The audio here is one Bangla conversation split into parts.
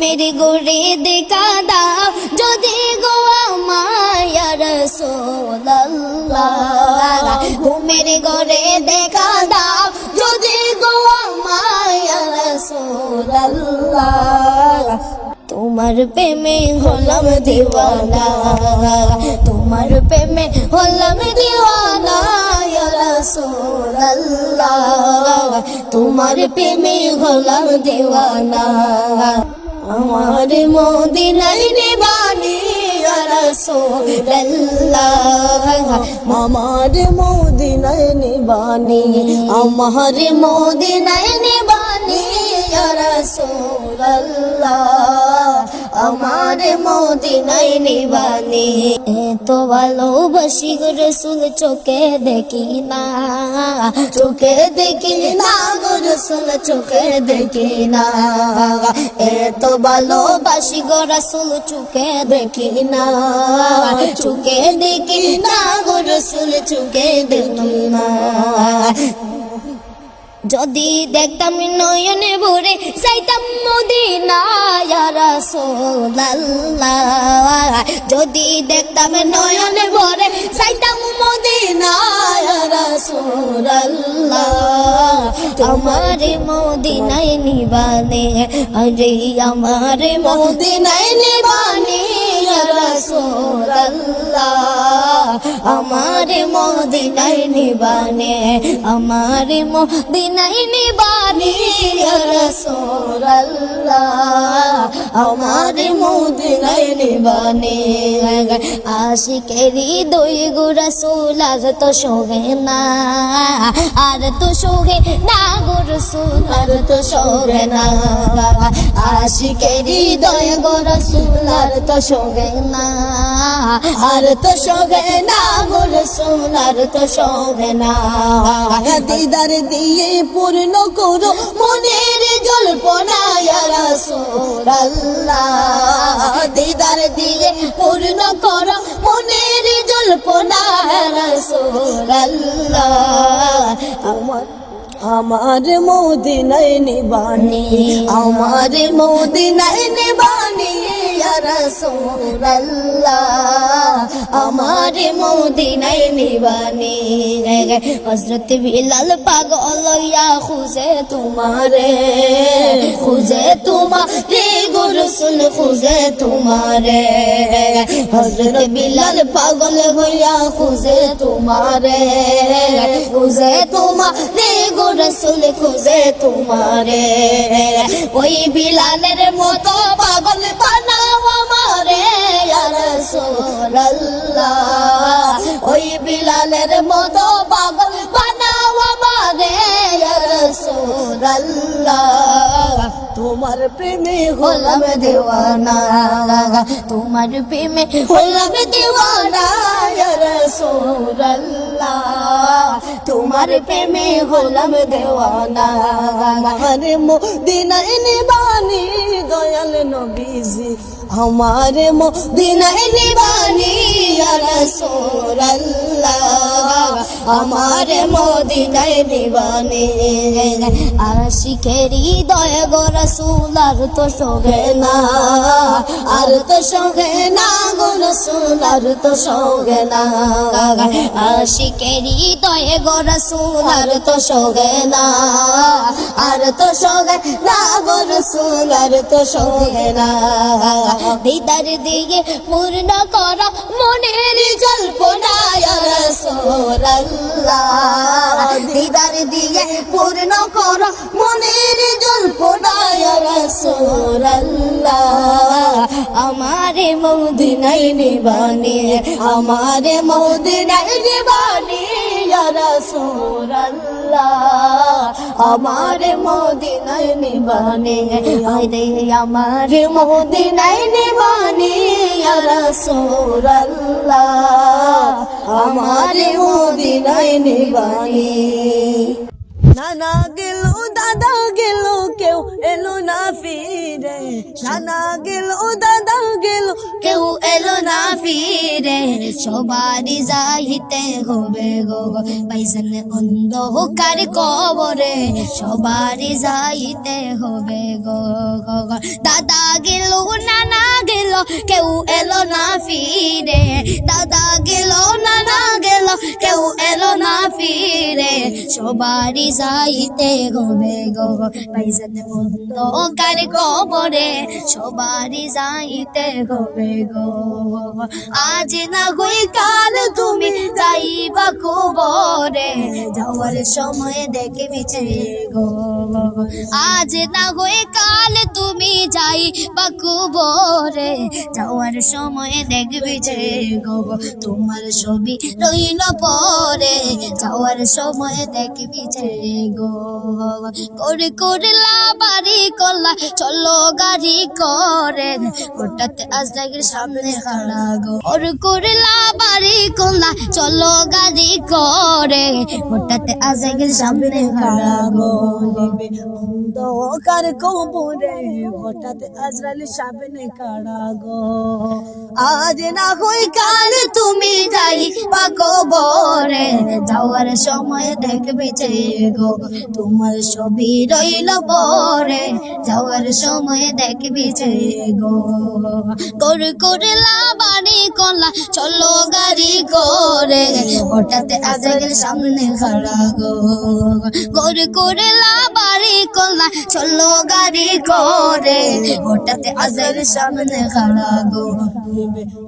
মেরে গোরে দেখা দাও, যদি গো মায়ার সোল্লাহ ঘুমের গোরে দেখা দাও, যদি গো মায়ার সোল্লাহ তোমার প্রেমে হলাম দিওয়ানা, তোমার প্রেমে হলাম দিওয়ানা রাসূলুল্লাহ তোমার প্রেমে হলাম দিওয়ানা। আমার মদিনাই রে বানি আমার মদিনাই মদিনায় নিবানি আমার মদিনায় নিবানি ইয়া রাসূলুল্লাহ। আমার মদিনায় নিবানি। এত ভালোবাসি রসুল, চোখে দেখি না। চোখে দেখি না গো রসুল, চোখে দেখি না। এত ভালোবাসি গো রসুল, চোখে দেখি না। চোখে দেখি না গো রসুল, চোখে দেখি না। যদি দেখতাম নয়নে ভরে যাইতাম মদিনায় রাসূলুল্লাহ। যদি দেখতাম নয়নে ভরে যাইতাম মদিনায় রাসূলুল্লাহ। আমার মদিনায় নিবানে, আরে আমার মদিনায় নিবানে। আমার মদিনাই নিবানে আমার মদিনাই নিবানে রাসূলুল্লাহ। আমার মদিনায় নিবানে আশিকেরি দই গো রাসূল আর তো শোভে না আর তো শোভে না গো রাসূল আর তো শোভে না আশিকেরি দই গো রাসূল আর তো শোভে না আর তো শোভে না গো রাসূল আর তো শোভে না দিদার দিয়ে পূর্ণ করো মনের জল্পনা ইয়া রাসূলুল্লাহ দিদার দিয়ে পূর্ণ কর মনের জল্পনা আমার আমার বাণী আমার মদিনায় নিবানি। রাসূলুল্লাহ আমার মদিনায় নিবানি হযরত বিলাল পাগল ইয়া খুঁজে তোমারে খুঁজে তোমারে গো রাসূল, খুঁজে তোমারে। হযরত বিলাল পাগল হইয়া খুঁজে তোমারে খুঁজে তোমারে গো রাসূল, খুঁজে তোমারে। ওই বিলালের মতো পাগল আমারে রাসূলুল্লাহ, ওই বিলালের মতো পাগল বানাও আমারে রাসূলুল্লাহ। তোমার প্রেমে হলাম দেওয়ানা, তোমার প্রেমে হলাম দেওয়ানা রাসূলুল্লাহ। তোমার প্রেমে হলাম দেওয়ানা আমার মদিনায় নিবানি দয়াল নবীজি। আমার দিনাই নিবানি রাসূলুল্লাহ। আমার মদিনায় নিবানি। আশিকেরি দয়া গো রাসূল, আর তো সঙ্গে না। আর তো সঙ্গে না গো রাসূল, আর তো সঙ্গে না। আশিকেরি দয়া গো রাসূল, আর তো সঙ্গে না। আর তো সঙ্গে না রাসূল তো সঙ্গে না। দিদার দিয়ে পূর্ণ কর মনের জল্পনা রাসূলুল্লাহ দিদার দিয়ে পূর্ণ কর মনের জল্পনা রাসূলুল্লাহ আমারে মদিনায় নিবানি, আমারে মদিনায় নিবানি রাসূলুল্লাহ আমারে মদিনায় নিবানি। আরে আমারে মদিনায় নিবানি রাসূলুল্লাহ। আমারে মদিনায় নিবানি। নানা গেল, দাদা গেল, কেউ এলো না ফিরে। নানা গেল, দাদা গেল, কেউ এলো না ফিরে। সবারই যাইতে হবে গো। পাইছেন অন্ধকার কবরে, সবারই যাইতে হবে গো। দাদা গেল, নানা গেল, কেউ এলো না ফিরে। দাদা গেল, নানা গেল, কেউ এলো না ফিরে। সবারই যাইতে হবে গো পাইছেন অন্ধকার কবরে, সবারই যাইতে হবে গো। আজ না হই কাল তুমি যাইবা কবরে? যাওয়ার সময় দেখবি চে গো। আজ না হই কাল তুমি যাই বা কবরে? যাওয়ার সময় দেখবি যে গো। তোমার ছবি রইল পরে। যাওয়ার সময় দেখবি যে গো। করে করলা বাড়ি করলা চলো গাড়ি করে হঠাৎ আজরাগের সামনে খাড়া গো। ওর করলা বাড়ি করলা চলো গাড়ি করে। হঠাৎ আজরাগের সামনে খাড়া গো অন্ধকার কবরে হঠাৎ আজরাল সামনে কাড়া গো। আজ না হই কাল তুমি যাই পাকো বরে যাওয়ার সময় দেখবে গো, তোমার ছবি রইল পরে। যাওয়ার সময় দেখবি গো। কর করলা বাড়ি কলা চলো গাড়ি করে। হঠাৎ আজকের সামনে খাড়া গো কর করলা বাড়ি কলা চলো গাড়ি করে হঠাৎ আজকের সামনে খাড়া গো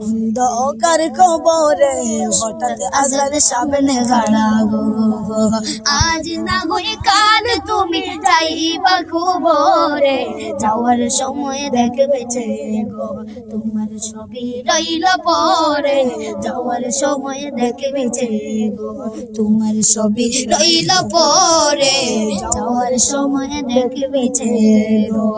অন্ধকার কবরে হঠাৎ আজাদ সামনে খাড়া গো আজ না হই কাল তুমি যাইবা খবরে। যাওয়ার সময় দেখবে গো, তোমার ছবি রইল পরে। যাওয়ার সময় দেখবে তোমার ছবি রইল পরে যাওয়ার সময় দেখবে গো।